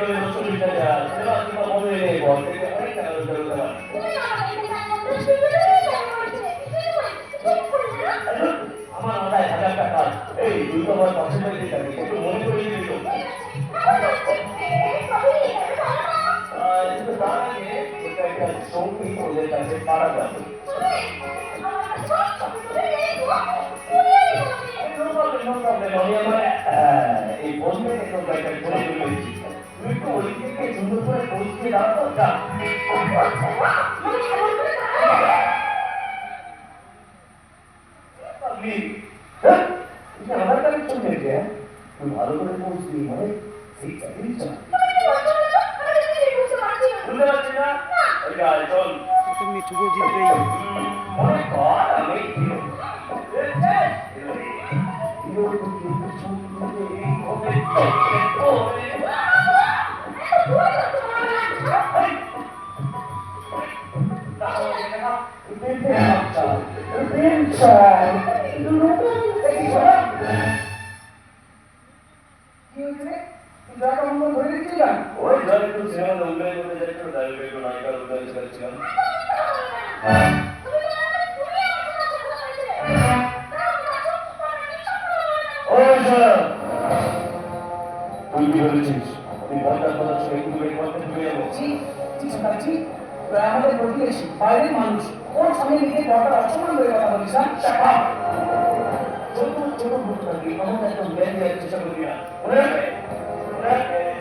Gracias. আমার মাথায় হাজার এই দুই তোমার পছন্দের দিকে একটু সঙ্গী ওদের পাড়া যাবে এই বন্ধে একটা করে দিয়েছি তুই তো ওই সুন্দর করে পৌঁছে গেছে ভালো করে আমি হিরো ওই ধর একটু সিনেমা উল্লেখ করতে যাই একটু ডাইরেক্ট একটু নায়িকার উল্লেখ করেছিলাম তুই কি বলেছিস? তুই পঞ্চাশ পঞ্চাশ ছয় তুই এই পঞ্চাশ তুই জি জি সরকারজি আমাদের প্রতিবেশী বাইরের মানুষ। ওর সামনে নিজে বড়টা অসম্মান করে কথা বলিস না ছোট ছোট ভুল থাকবি আমার একদম দেওয়ার চেষ্টা করবি না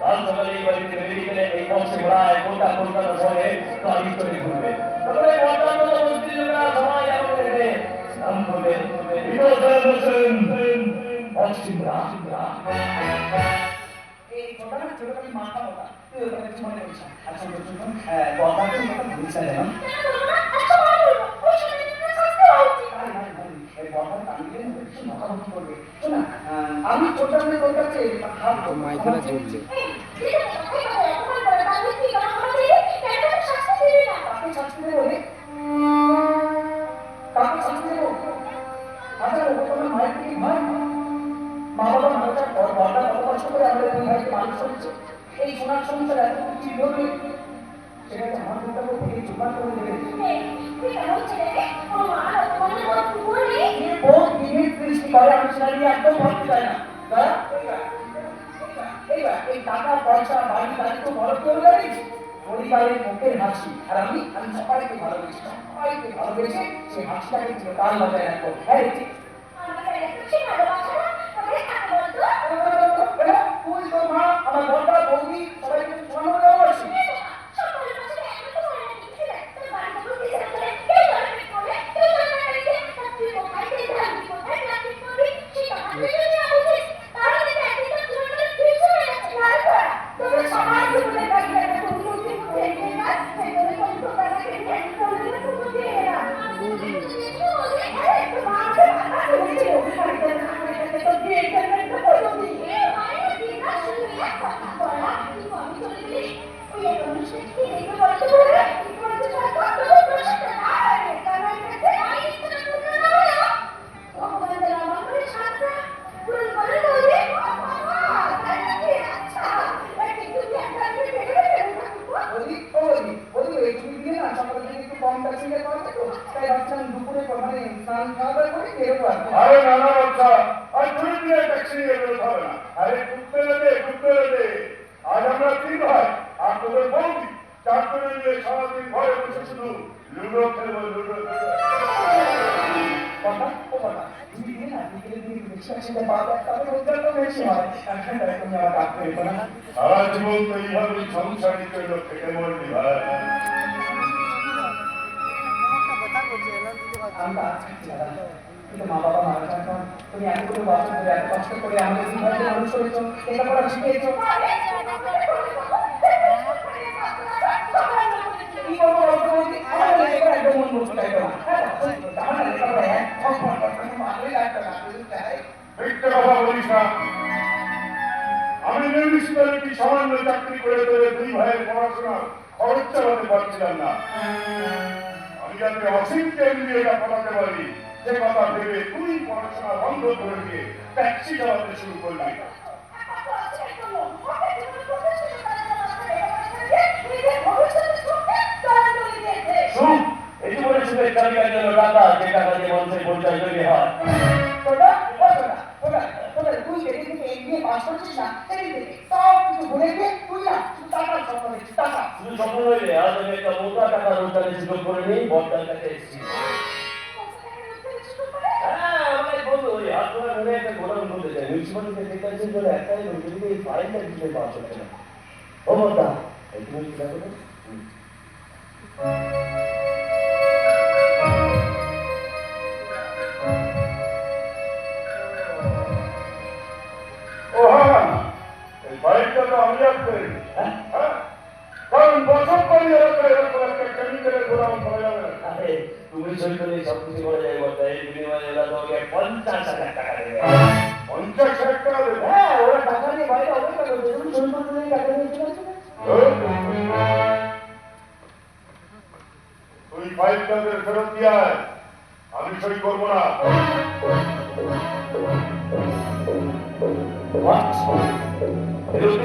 কাল বাড়িতে মেডিকেলে এই পৌঁছে পড়ায় কোনটা কলকাতা শহরে গাড়ি করে ঘুরবে। তারপরে বর্তমান মন্ত্রী সবাই এমন নাম বলে বিপদ বলছেন। অসিমরা। এই কথাটা ছোটখাটো মাথা মোটা। তুই ওটা কিছু মনে করিস আচ্ছা হ্যাঁ কথাটা আমি কাছে মাইকেলা জ্বলছে। আচ্ছা। এই সোনার সংসার এত কি করবে সেটাকে আমার দুটাকে থেকে জোগাড় করে দেবে ও দিনের দৃষ্টি করে আমি সেটা একদম ভাবতে চাই না দাঁড়া এই টাকা পয়সা বাড়ি গাড়ি তো বড় কেউ জানিস পরিবারের মুখের হাসি আর আমি আমি সবাইকে ভালোবেসি সবাইকে ভালোবেসে সেই হাসিটাকে চিরকাল বজায় রাখব হ্যাঁ তোর আমার বড়টা বৌদি সবাইকে আর নানা বাচ্চা আর তুই নিয়ে ট্যাক্সি নিয়ে বেরোতে হবে না আরে বেশি হয়। আর তাই তুমি আমার না। সারা জীবন তো এইভাবে মরবি ভাই। আমরা কিন্তু মা বাবা মারা যান তুমি এতগুলো বাচ্চা করে এত কষ্ট করে আমাদের জীবনে মানুষ এটা করা শিখিয়েছো মিউনিসিপ্যালিটি সামান্য চাকরি করে তোদের দুই ভাইয়ের পড়াশোনা খরচ চালাতে পারছিলাম না। আমি যাতে অসীমকে নিয়ে এটা পড়াতে পারি সে কথা ভেবে তুই পড়াশোনা বন্ধ করে দিয়ে ট্যাক্সি চালাতে শুরু করলি। এই জীবনে সুখের চাবিকার জন্য টাকা যে টাকা মানুষের পরিচয় তৈরি হয়। তোরা তোরা তোরা তোরা তুই যেদিন এগিয়ে পাস করছিস না সেদিন থেকে সব কিছু ভুলে গিয়ে তুই না শুধু টাকার স্বপ্ন দেখছিস টাকা শুধু স্বপ্ন রইলে আজ আমি একটা মোটা টাকা রোজগারের সুযোগ করে নিই বড়টার কাছে এসেছি আমি তুমি সই করলে সব কিছু করা যায় বড়দা। এই বিনিময়ে ওরা তোমাকে পঞ্চাশ হাজার টাকা দেবে। পঞ্চাশ হাজার টাকা দেবে? হ্যাঁ ওরা টাকা নিয়ে বাইরে অপেক্ষা করবে তুমি শোন করতে নেই টাকা নিয়ে চলে আসবে। তুই ফাইলটা ফেরত দিয়ে আমি সই করব না। ফেরত